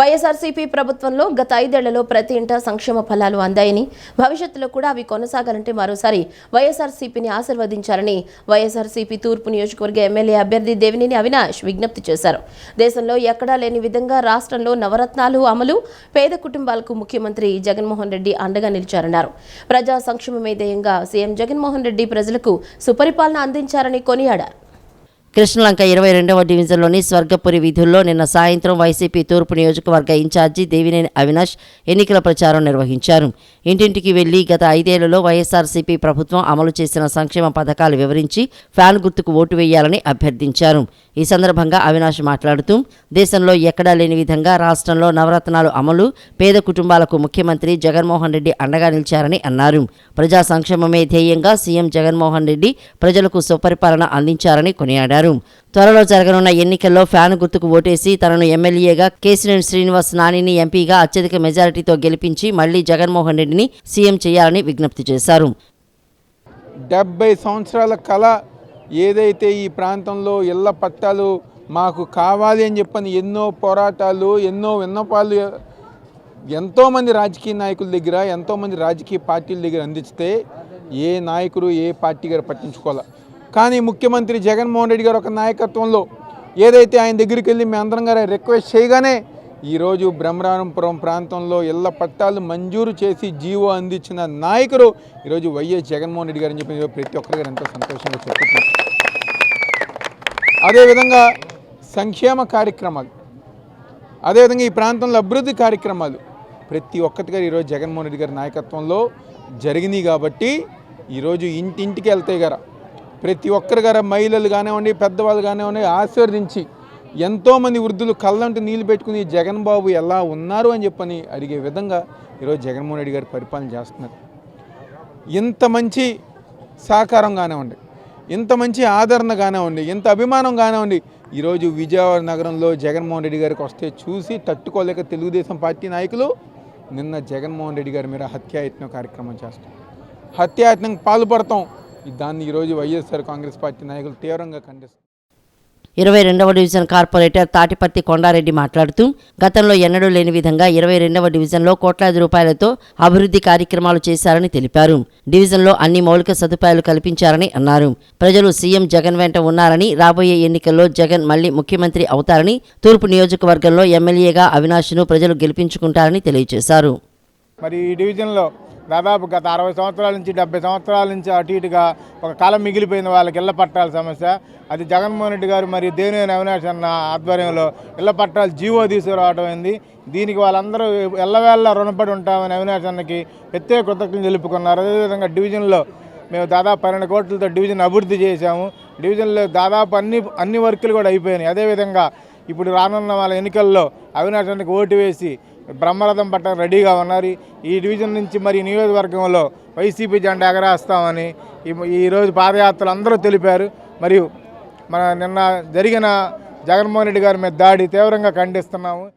వైఎస్ఆర్సీపీ ప్రభుత్వంలో గత ఐదేళ్ళలో ప్రతి ఇంటా సంక్షేమ ఫలాలు అందాయని భవిష్యత్తులో కూడా అవి కొనసాగాలంటే మరోసారి వైఎస్ఆర్సీపీని ఆశీర్వదించాలని వైఎస్ఆర్సీపీ తూర్పు నియోజకవర్గ ఎమ్మెల్యే అభ్యర్థి దేవినేని అవినాష్ విజ్ఞప్తి చేశారు. దేశంలో ఎక్కడా లేని విధంగా రాష్ట్రంలో నవరత్నాలు అమలు పేద కుటుంబాలకు ముఖ్యమంత్రి జగన్మోహన్ రెడ్డి అండగా నిలిచారన్నారు. ప్రజా సంక్షేమమే ధ్యేయంగా సీఎం జగన్మోహన్ రెడ్డి ప్రజలకు సుపరిపాలన అందించారని కొనియాడారు. కృష్ణలంక ఇరవై రెండవ డివిజన్లోని స్వర్గపురి వీధుల్లో నిన్న సాయంత్రం వైసీపీ తూర్పు నియోజకవర్గ ఇన్ఛార్జి దేవినేని అవినాష్ ఎన్నికల ప్రచారం నిర్వహించారు. ఇంటింటికి వెళ్ళి గత ఐదేళ్ళలో వైఎస్ఆర్సీపీ ప్రభుత్వం అమలు చేసిన సంక్షేమ పథకాలు వివరించి ఫ్యాన్ గుర్తుకు ఓటు వేయాలని అభ్యర్థించారు. ఈ సందర్భంగా అవినాష్ మాట్లాడుతూ దేశంలో ఎక్కడా లేని విధంగా రాష్ట్రంలో నవరత్నాలు అమలు పేద కుటుంబాలకు ముఖ్యమంత్రి జగన్మోహన్ రెడ్డి అండగా నిలిచారని అన్నారు. ప్రజా సంక్షేమమే ధ్యేయంగా సీఎం జగన్మోహన్ రెడ్డి ప్రజలకు సుపరిపాలన అందించారని కొనియాడారు. త్వరలో జరగనున్న ఎన్నికల్లో ఫ్యాన్ గుర్తుకు ఓటేసి తనను ఎమ్మెల్యేగా కేసినేని శ్రీనివాస్ నానిని ఎంపీగా అత్యధిక మెజారిటీతో గెలిపించి మళ్ళీ జగన్మోహన్ రెడ్డిని సీఎం చేయాలని విజ్ఞప్తి చేశారు. డెబ్బై సంవత్సరాల కళ ఏదైతే ఈ ప్రాంతంలో ఇళ్ళ పట్టాలు మాకు కావాలి అని చెప్పని ఎన్నో పోరాటాలు ఎన్నో విన్నపాలు ఎంతోమంది రాజకీయ నాయకుల దగ్గర ఎంతోమంది రాజకీయ పార్టీల దగ్గర అందిస్తే ఏ నాయకుడు ఏ పార్టీ గారు పట్టించుకోవాలి? కానీ ముఖ్యమంత్రి జగన్మోహన్ రెడ్డి గారు ఒక నాయకత్వంలో ఏదైతే ఆయన దగ్గరికి వెళ్ళి మీ అందరం గారు రిక్వెస్ట్ చేయగానే ఈరోజు బ్రహ్మరాంపురం ప్రాంతంలో ఇళ్ళ పట్టాలు మంజూరు చేసి జీవో అందించిన నాయకుడు ఈరోజు వైఎస్ జగన్మోహన్ రెడ్డి గారు అని చెప్పి ప్రతి ఒక్కరి గారు ఎంతో సంతోషంగా చెప్తున్నారు అదేవిధంగా సంక్షేమ కార్యక్రమాలు అదేవిధంగా ఈ ప్రాంతంలో అభివృద్ధి కార్యక్రమాలు ప్రతి ఒక్కటి గారు ఈరోజు జగన్మోహన్ రెడ్డి గారి నాయకత్వంలో జరిగినాయి కాబట్టి ఈరోజు ఇంటింటికి వెళ్తాయి గారా. ప్రతి ఒక్కరి గారు మహిళలు కానివ్వండి పెద్దవాళ్ళు కానివ్వండి ఆశీర్వదించి ఎంతోమంది వృద్ధులు కళ్ళంటి నీళ్ళు పెట్టుకుని జగన్ బాబు ఎలా ఉన్నారు అని చెప్పని అడిగే విధంగా ఈరోజు జగన్మోహన్ రెడ్డి గారు పరిపాలన చేస్తున్నారు. ఇంత మంచి సహకారం కానివ్వండి ఇంత మంచి ఆదరణ కానివ్వండి ఇంత అభిమానం కానివ్వండి ఈరోజు విజయవాడ నగరంలో జగన్మోహన్ రెడ్డి గారికి వస్తే చూసి తట్టుకోలేక తెలుగుదేశం పార్టీ నాయకులు నిన్న జగన్మోహన్ రెడ్డి గారి మీద హత్యాయత్నం కార్యక్రమం చేస్తాం హత్యాయత్నం పాల్పడతాం. దాన్ని ఈరోజు వైఎస్ఆర్ కాంగ్రెస్ పార్టీ నాయకులు తీవ్రంగా ఖండిస్తారు ఇరవై రెండవ డివిజన్ కార్పొరేటర్ తాటిపర్తి కొండారెడ్డి మాట్లాడుతూ గతంలో ఎన్నడూ లేని విధంగా ఇరవై రెండవ డివిజన్లో కోట్లాది రూపాయలతో అభివృద్ధి కార్యక్రమాలు చేశారని తెలిపారు. డివిజన్లో అన్ని మౌలిక సదుపాయాలు కల్పించారని అన్నారు. ప్రజలు సీఎం జగన్ వెంట ఉన్నారని రాబోయే ఎన్నికల్లో జగన్ మళ్ళీ ముఖ్యమంత్రి అవుతారని తూర్పు నియోజకవర్గంలో ఎమ్మెల్యేగా అవినాష్ను ప్రజలు గెలిపించుకుంటారని తెలియజేశారు. మరి ఈ డివిజన్లో దాదాపు గత అరవై సంవత్సరాల నుంచి డెబ్బై సంవత్సరాల నుంచి అటు ఇటుగా ఒక కాలం మిగిలిపోయిన వాళ్ళకి ఇళ్ళ పట్టాల సమస్య. అది జగన్మోహన్ రెడ్డి గారు మరి దేనివేని అవినాష్ అన్న ఆధ్వర్యంలో ఇళ్ళ పట్టాలు జీవో తీసుకురావడం అయింది దీనికి వాళ్ళందరూ ఎల్లవేళ్ళ రుణపడి ఉంటామని అవినాష్ అన్నకి ప్రత్యేక కృతజ్ఞతలు తెలుపుకున్నారు. అదేవిధంగా డివిజన్లో మేము దాదాపు పన్నెండు కోట్లతో డివిజన్ అభివృద్ధి చేశాము. డివిజన్లో దాదాపు అన్ని అన్ని వర్కులు కూడా అయిపోయినాయి. అదేవిధంగా ఇప్పుడు రానున్న వాళ్ళ ఎన్నికల్లో అవినాష్ అన్నకి ఓటు వేసి బ్రహ్మరథం పట్ట రెడీగా ఉన్నారు. ఈ డివిజన్ నుంచి మరి నియోజకవర్గంలో వైసీపీ జెండా ఎగరేస్తామని ఈ- ఈరోజు పాదయాత్రలు అందరూ తెలిపారు. మరియు మన నిన్న జరిగిన జగన్మోహన్ రెడ్డి గారి మీద దాడి తీవ్రంగా ఖండిస్తున్నాము.